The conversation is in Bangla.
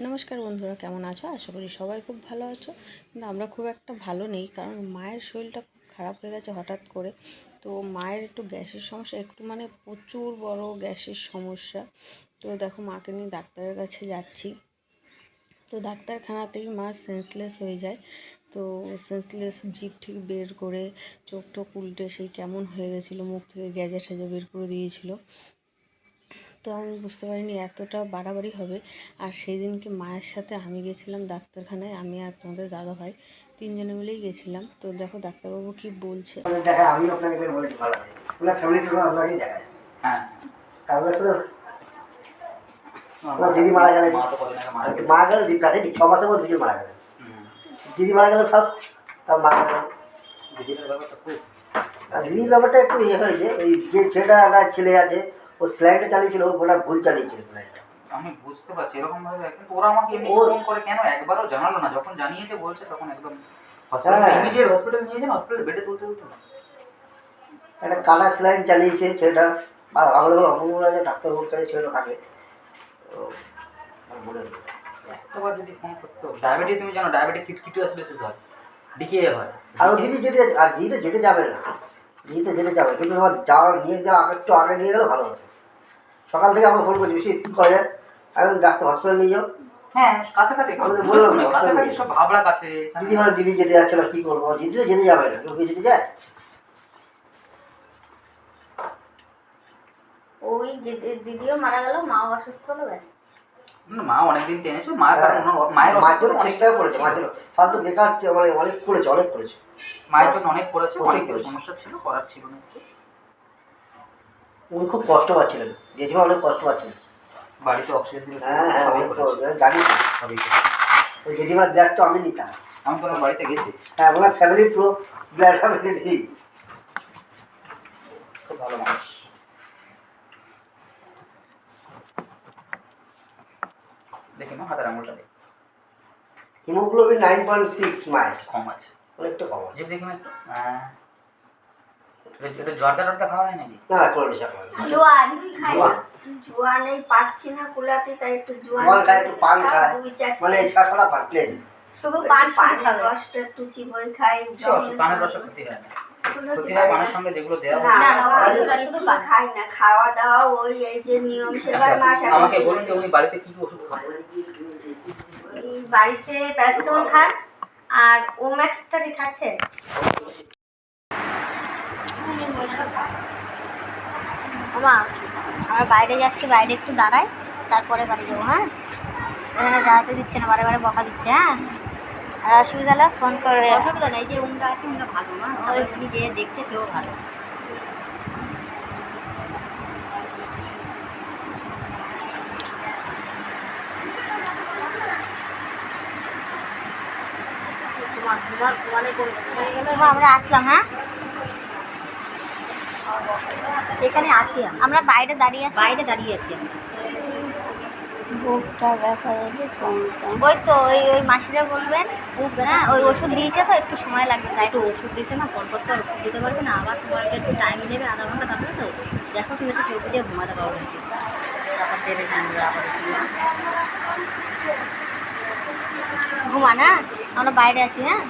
নমস্কার বন্ধুরা, কেমন আছো? আশা করি সবাই খুব ভালো আছো। কিন্তু আমরা খুব একটা ভালো নেই, কারণ মায়ের শরীরটা খুব খারাপ হয়ে গেছে হঠাৎ করে। তো মায়ের একটু গ্যাসের সমস্যা, একটু মানে প্রচুর বড় গ্যাসের সমস্যা। তো দেখো, মাকে নিয়ে ডাক্তারের কাছে যাচ্ছি। তো ডাক্তারখানাতেই মা সেন্সলেস হয়ে যায়। তো সেন্সলেস জিপ ঠিক বের করে, চোখ টোক উল্টে সেই কেমন হয়ে গেছিল, মুখ থেকে গ্যাজা সাজা বের করে দিয়েছিল। তো আমি বুঝতে পারিনি এতটা বাড়াবাড়ি হবে। আর সেই দিনকে মায়ের সাথে আমি গেছিলাম ডাক্তারখানায় আমি আর তোমাদের দাদা ভাই তিনজনে মিলেই গেছিলাম। তো দেখো ডাক্তারবাবু কি বলছে। আপনাদের আমি আপনাকে বলেছি ভালো আছে ফ্যামিলি আপনাকেই দেখায়। হ্যাঁ। দিদি মারা গেলেন। মা কাছে ছ মাসের পর দুজন মারা গেলেন। দিদি মারা গেলেন ফার্স্ট তার মা দিদির ব্যাপারটা খুব আর দিদির ব্যাপারটা একটু ইয়ে হয়েছে ওই যে ছেলেটা একটা ছেলে আছে ও স্ল্যান্ডে চালিয়েছিল ওটা ভুল চালিয়েছিল স্ল্যান্ডটা আমি বুঝতে পারছি এরকম ভাবে কিন্তু ওরা আমাকে এমনি ফোন করে কেন? একবারও জানালো না। যখন জানিয়েছে বলছে তখন একদম। হসপিটাল ইমিডিয়েট হসপিটাল নিয়ে যান হসপিটাল বেডে তুলতে তুলতে একটা কাটা স্ল্যান্ড চালিয়েছে ছেলেটা। আর আমাদের অপূর্ব আছে ডাক্তারবাবুর কাছে ছেলেটা থাকে। বলে। একবার যদি ফোন করতো। ডায়াবেটিস তুমি জানো ডায়াবেটিস কিটোসিস হয়। ডিকে হয়। আর দিদি যেতে আর দিদি তো যেতে যাবে না। দিদি তো যেতে যাবে। কিন্তু তোমার যাওয়ার নিয়ে যাওয়া আগে একটু আগে নিয়ে গেলে ভালো হতো। সকাল থেকে আমাকে ফোন করছি বেশি কী করা? যায় এখন ডাক্তার হসপিটাল নিয়ে যাও। হ্যাঁ কাছাকাছি। আমি বললাম কাছাকাছি সব ভাবলা কাছে। দিদি মানে দিদি যেতে যাচ্ছে না কী করব? দিদি তো যেতে যাবে না কেউ যেতে যায়? ওই যে দিদিও মারা গেল মাও অসুস্থ হলো ব্যাস। মা অনেকদিন টেনেছে মা কারণ মায়ের মায়ের জন্য করেছে মায়ের জন্য। ফালতু বেকার মানে অনেক করেছে অনেক করেছে। মায়ের জন্য অনেক করেছে অনেক। সমস্যা ছিল করার ছিল না। উনি খুব কষ্ট পাচ্ছিলেন। জেঠিমা অনেক কষ্ট পাচ্ছিলেন। বাড়িতে অক্সিজেন দিল হ্যাঁ হ্যাঁ অনেক জানি সবই করেছে। ওই জেঠিমার ব্লাড তো আমি নিতাম। আমি বাড়িতে গেছি। হ্যাঁ ওনার ফ্যামিলি পুরো ব্লাড আমি নিই। খুব ভালো মানুষ। দেখি হাতের আঙুলটা দেখি। হিমোগ্লোবিন নাইন পয়েন্ট সিক্স মায়ের কম আছে। অনেকটা কম আছে। দেখি একটু। হ্যাঁ। এটা- এটা জর্দা টর্দা খাওয়া হয় নাকি? না না করে নিশা জোয়া আজকে খাই জোয়া? নেই পাচ্ছি না কুলাতে তাই একটু জোয়া জোয়ান খায়, একটু পান খায়। মানে এই পান প্লেন শুধু পান পানের রসটা একটু চিবই খাই ক্ষতি হয় না। ক্ষতি হয় পানের সঙ্গে যেগুলো দেওয়া হয়। না খাই না খাওয়া দাওয়া ওই এই যে নিয়ম সেবার মাস আচ্ছা, আমাকে বলুন যে উনি বাড়িতে কি কি ওষুধ খান? বাড়িতে প্যারাসিটামল খান আর ওম্যাক্সটা কি খাচ্ছেন আমা আমরা বাইরে যাচ্ছি বাইরে একটু দাঁড়াই তারপরে বাড়ি যাব হ্যাঁ? এখানে দাঁড়াতে দিচ্ছে না বারে বারে বকা দিচ্ছে হ্যাঁ? আর অসুবিধা হলে ফোন করবে। অসুবিধা নেই যে উমরা আছে উমরা ভালো না ওই উনি যে দেখছে সেও ভালো। আমরা আসলাম হ্যাঁ? এখানে আছি আমরা। বাইরে দাঁড়িয়ে আছি। বাইরে দাঁড়িয়ে আছি ওই তো ওই ওই মাসিরা বলবেন হ্যাঁ ওই ওষুধ দিয়েছে তো একটু সময় লাগবে। তাই একটু ওষুধ দিয়েছে না পর পর তো ওষুধ দিতে পারবে না। আবার তোমাকে একটু টাইম দেবে আধা ঘণ্টা তারপরে তো। দেখো তুমি একটু চোখ দিয়ে ঘুমাতে পারবে তারপর দেবে আবার ঘুমা না? আমরা বাইরে আছি হ্যাঁ?